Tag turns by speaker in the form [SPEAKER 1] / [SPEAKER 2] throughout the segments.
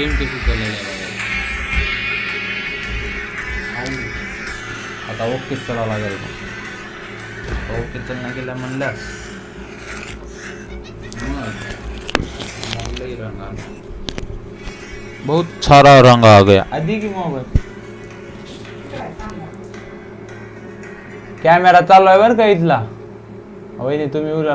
[SPEAKER 1] चाललेली आहे बघा आता ओके चलावं लागेल ओके चलना गेला रंग। बहुत सारा रंग आ गया। आधी की मोबाईल कॅमेरा चालू आहे बरं का इथला? वहिनी तुम्ही उरा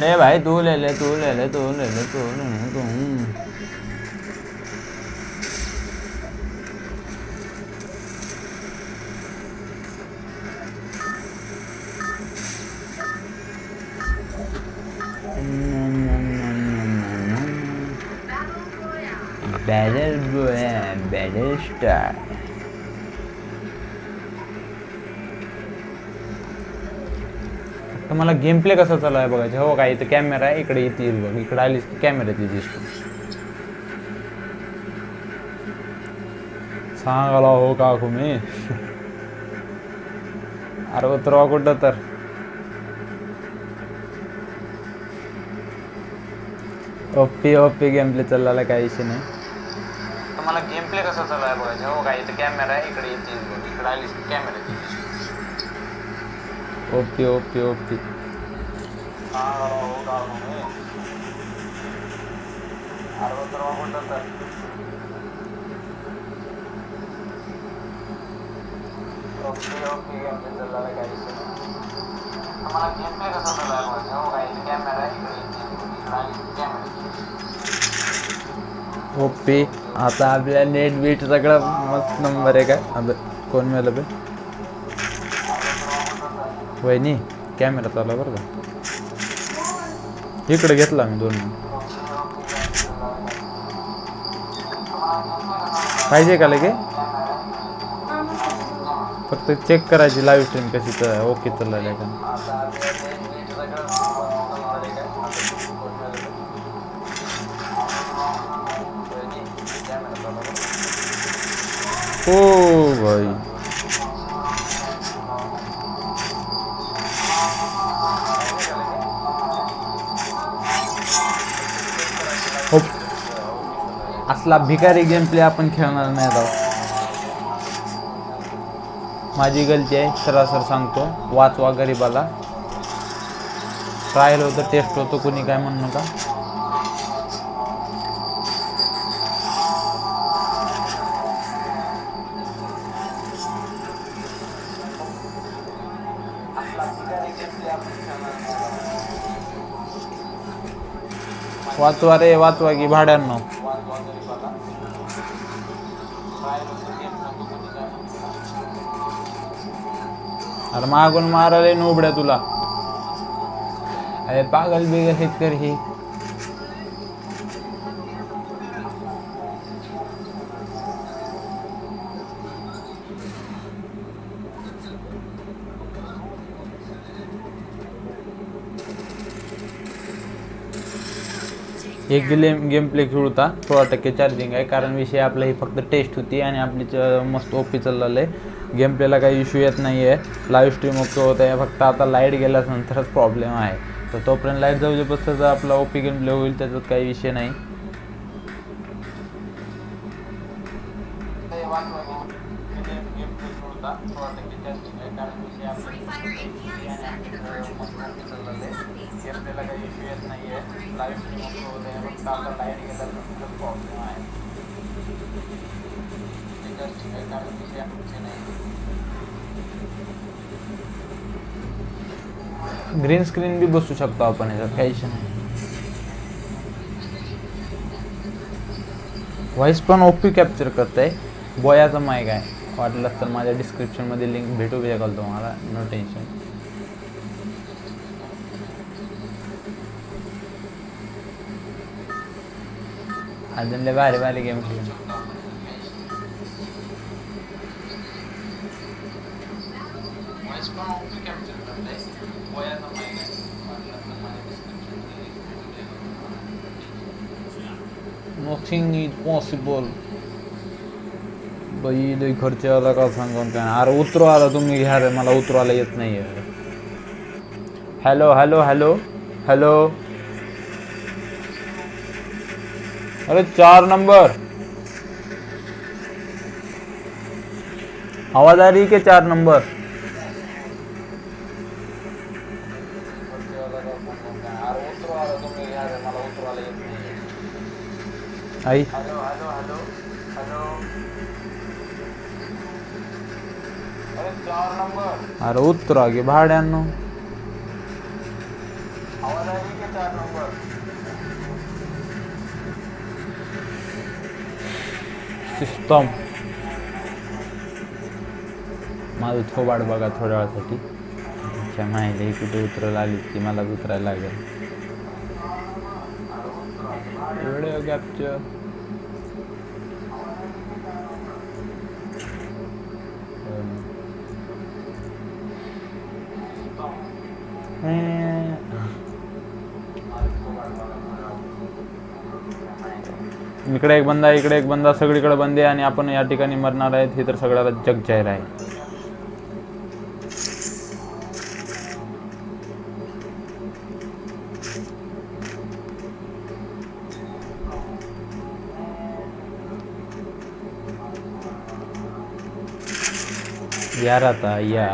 [SPEAKER 1] ले भाई तू ले ले तू ले ले तू ले ले तू ले ले तू
[SPEAKER 2] Battle
[SPEAKER 1] battle
[SPEAKER 2] Royale.
[SPEAKER 1] Battle star तर मला गेम प्ले कसा चालू आहे बघायचं? हो काय इथं कॅमेरा आहे इकडे येते येईल बघ. इकडे आलीस की कॅमेऱ्यात येते सांगाला हो का तुम्ही अरे उतरवा कुठं तर. ओपी ओपी गेम प्ले चालला काही विषय नाही. तर मला गेम प्ले कसा चालू आहे बघायचं? हो काय इथं कॅमेरा आहे इकडे येते येईल बघ. इकडे आलीस की कॅमेऱ्यात येते ओके ओके ओके. ओपी आता आपल्या नेट बीट सगळं मस्त नंबर आहे काय? अब कोण मिळालं बे वहिनी कॅमेरा चाला बरं का. इकडे घेतला मी दोन. पाहिजे का लगे? फक्त चेक करायची लाईव्ह स्ट्रीम कशी तर ओके चाललेलं का? ओ भाई. हो असला भिकारी गेम प्ले आपण खेळणार नाही आता माझी गलती आहे सरासर सांगतो वाचवा गरीबाला. ट्रायल होतं टेस्ट होतं कुणी काय म्हणू नका. वाचवा रे वाचवा की भाड्यांनो. अरे मागून मारायला नोबड्या तुला. अरे पागल बिगल शेतकरी. ही एक गेम गेम प्ले खेळता सोळा टक्के चार्जिंग आहे. कारण विषय आपला ही फक्त टेस्ट होती आणि आपली च- मस्त ओपी चाललेलं आहे. गेम प्लेला काही इश्यू येत नाही आहे लाईव्ह स्ट्रीम ओके होत आहे फक्त आता लाइट गेल्यानंतरच प्रॉब्लेम आहे. तर तोपर्यंत लाइट जाऊ बसतं आपला ओपी गेम प्ले होईल त्याच्यात काही विषय नाही.
[SPEAKER 2] Free Fire India is set in a virtual world. Not based कारण the आमचे नाही.
[SPEAKER 1] ग्रीन स्क्रीन बी बसू शकतो आपण याच्यात. काही इशू नाही. व्हॉइस पण ओपी कॅप्चर करतंय. बॉयाचा माईक आहे. वाटलं तर माझ्या डिस्क्रिप्शनमध्ये लिंक भेटू शकाल तुम्हाला. नो टेन्शन अजून लय भारी भारी गेम खेळ
[SPEAKER 2] व्हॉइस
[SPEAKER 1] इज पॉसिबल बाई लई खर्च आला का सांगून काय अरे उतरू आला तुम्ही घ्या रे मला उतरवायला येत नाही हॅलो हॅलो हॅलो हॅलो अरे चार नंबर. आवाज आ रही के चार नंबर? आई।
[SPEAKER 2] हॅलो हॅलो हॅलो अरे चार आगे
[SPEAKER 1] अरे सिस्टम माझं थोबाड बघा थोड्या वेळासाठी. त्या माहिती कुठे उतरायला आली की मला उतरायला लागेल. व्हिडिओ कॅप्चर इकडे एक बंदा इकडे एक बंदा सगळीकडे बंदे आणि आपण या ठिकाणी मरणार आहेत. हे तर सगळ्याला जग जाहीर आहे. यार आता या.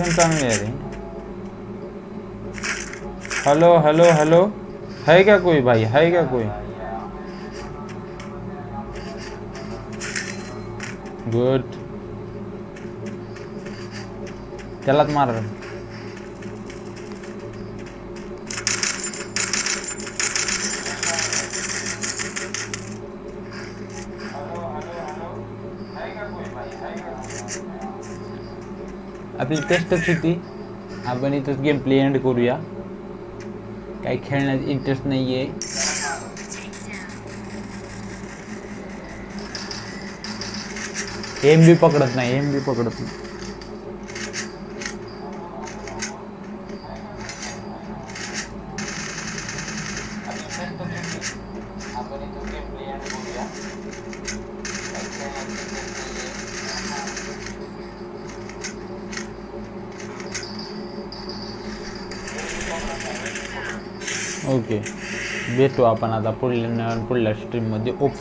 [SPEAKER 1] एकदम नहीं आ रही हेलो हेलो हेलो है क्या कोई भाई? है क्या कोई? गुड चलत मार. रहे आपली टेस्टच होती. आपण इथंच गेम प्ले एंड करूया. काही खेळण्यात इंटरेस्ट नाही आहे एम बी पकडत नाही एम बी पकडत नाही.
[SPEAKER 2] आपण इथं गेम प्ले एंड करूया काही खेळण्यात interest नाहीये.
[SPEAKER 1] ओके भेटू आपण आता पुढल्या पुढल्या स्ट्रीममध्ये ओपी